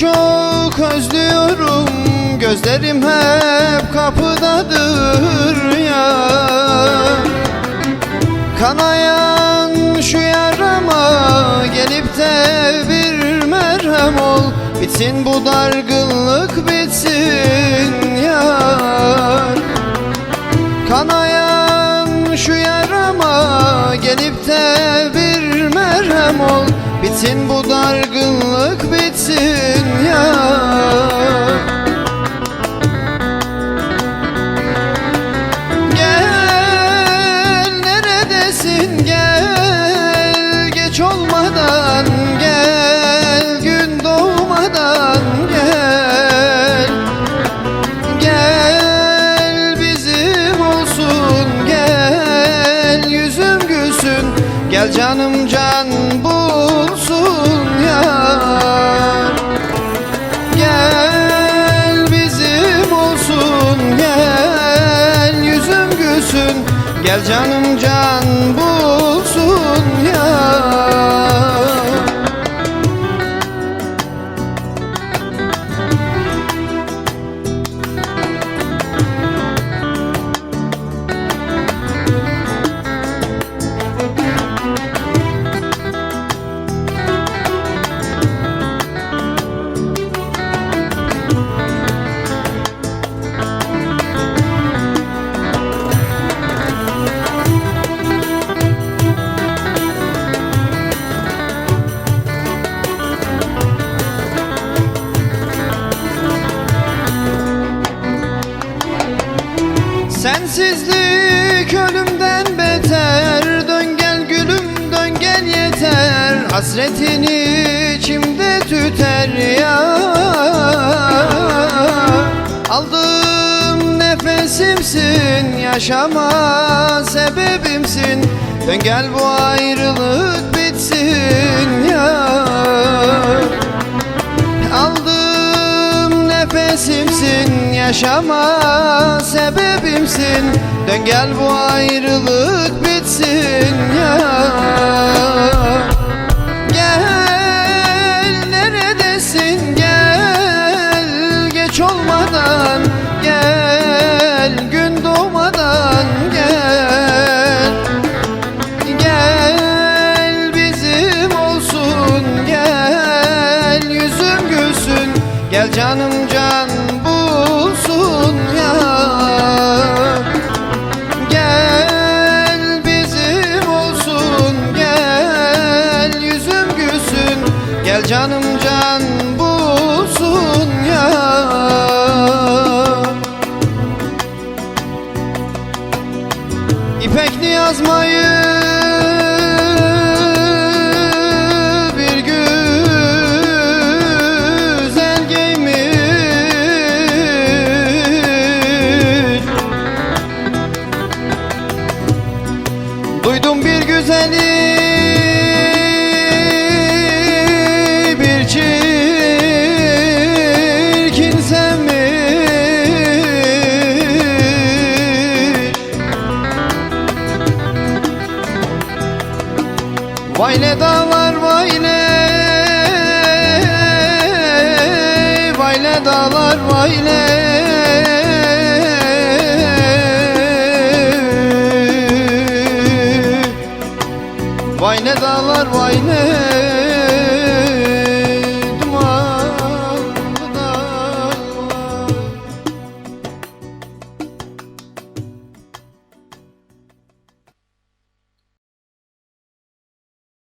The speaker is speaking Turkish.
Çok özlüyorum. Gözlerim hep kapıdadır ya. Kanayan şu yarama Gelip de bir merhem ol. Bitsin bu dargınlık bitsin yar. Kanayan şu yarama Gelip de bir merhem ol. Bitsin bu dargınlık canım can bulsun yar. Gel bizim olsun gel Yüzüm gülsün. Gel canım can bulsun Hasretini içimde tüter ya. Aldığım nefesimsin Yaşama sebebimsin. Dön gel bu ayrılık bitsin ya. Aldığım nefesimsin Yaşama sebebimsin. Dön gel bu ayrılık bitsin ya gel canım can bulsun ya. İpekli yazmayı bir güzel giymiş. Duydum bir güzeli Vay ne dağlar vay ne Vay ne dağlar vay ne Vay ne dağlar vay ne